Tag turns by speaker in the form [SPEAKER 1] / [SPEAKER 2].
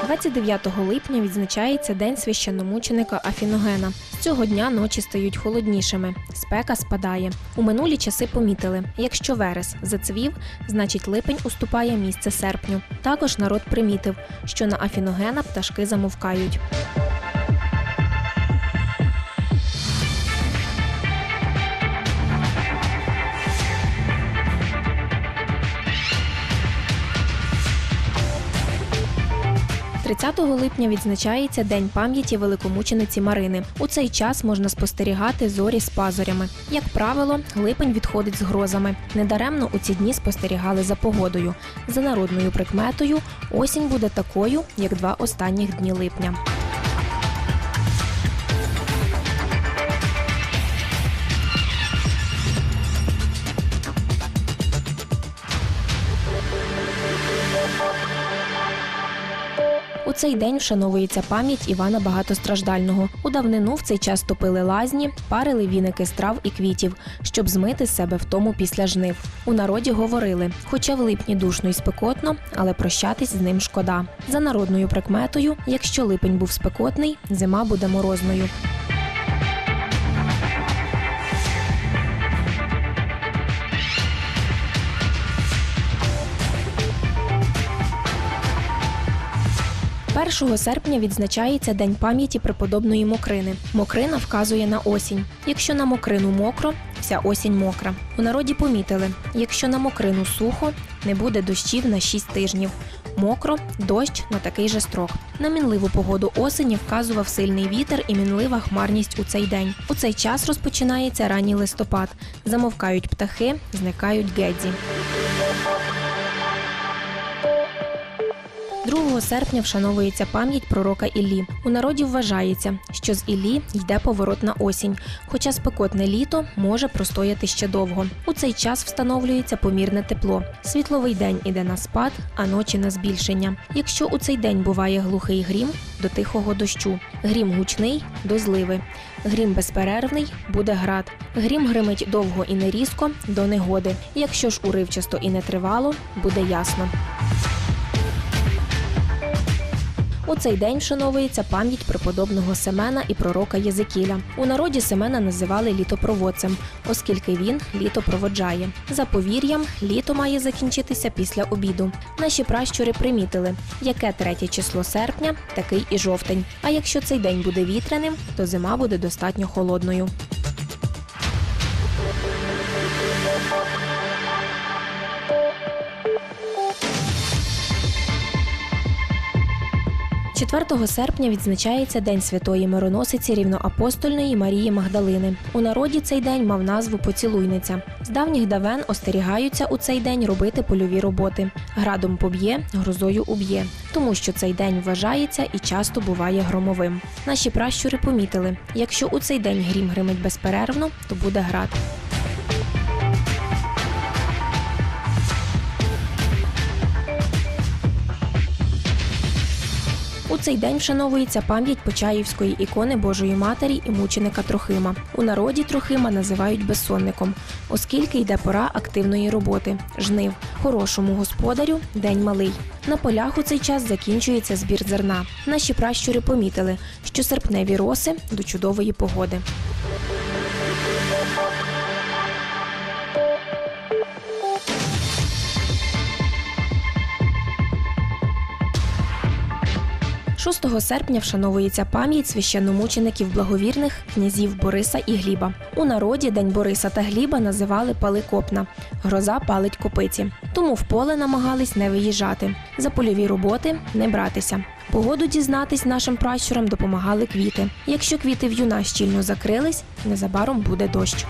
[SPEAKER 1] 29 липня відзначається День священномученика Афіногена. З цього дня ночі стають холоднішими, спека спадає. У минулі часи помітили: якщо верес зацвів, значить липень уступає місце серпню. Також народ примітив, що на Афіногена пташки замовкають. – 30 липня відзначається День пам'яті великомучениці Марини. У цей час можна спостерігати зорі з пазурями. Як правило, липень відходить з грозами. Недаремно у ці дні спостерігали за погодою. За народною прикметою, осінь буде такою, як два останніх дні липня. Цей день вшановується пам'ять Івана Багатостраждального. У давнину в цей час топили лазні, парили віники з трав і квітів, щоб змити себе втому після жнив. У народі говорили: хоча в липні душно і спекотно, але прощатись з ним шкода. За народною прикметою, якщо липень був спекотний, зима буде морозною. Першого серпня відзначається День пам'яті преподобної Мокрини. Мокрина вказує на осінь. Якщо на мокрину мокро, вся осінь мокра. У народі помітили: якщо на мокрину сухо, не буде дощів на 6 тижнів. Мокро, дощ на такий же строк. На мінливу погоду осені вказував сильний вітер і мінлива хмарність у цей день. У цей час розпочинається ранній листопад. Замовкають птахи, зникають гедзі. 2 серпня вшановується пам'ять пророка Іллі. У народі вважається, що з Іллі йде поворот на осінь, хоча спекотне літо може простояти ще довго. У цей час встановлюється помірне тепло. Світловий день іде на спад, а ночі на збільшення. Якщо у цей день буває глухий грім, до тихого дощу. Грім гучний до зливи. Грім безперервний буде град. Грім гримить довго і нерізко до негоди. Якщо ж уривчасто і нетривало, буде ясно. У цей день вшановується пам'ять преподобного Семена і пророка Єзекіля. У народі Семена називали літопроводцем, оскільки він літо проводжає. За повір'ям, літо має закінчитися після обіду. Наші пращури примітили, яке третє число серпня, такий і жовтень. А якщо цей день буде вітряним, то зима буде достатньо холодною. 4 серпня відзначається День Святої Мироносиці рівноапостольної Марії Магдалини. У народі цей день мав назву Поцілуйниця. З давніх давен остерігаються у цей день робити польові роботи. Градом поб'є, грозою уб'є, тому що цей день вважається і часто буває громовим. Наші пращури помітили: якщо у цей день грім гримить безперервно, то буде град. Цей день вшановується пам'ять Почаївської ікони Божої Матері і мученика Трохима. У народі Трохима називають безсонником, оскільки йде пора активної роботи жнив. Хорошому господарю день малий. На полях у цей час закінчується збір зерна. Наші пращури помітили, що серпневі роси до чудової погоди. – 6 серпня вшановується пам'ять священномучеників благовірних князів Бориса і Гліба. У народі День Бориса та Гліба називали пали копна. Гроза палить копиці. Тому в поле намагались не виїжджати. За польові роботи не братися. Погоду дізнатись нашим пращурам допомагали квіти. Якщо квіти в'юна щільно закрились, незабаром буде дощ.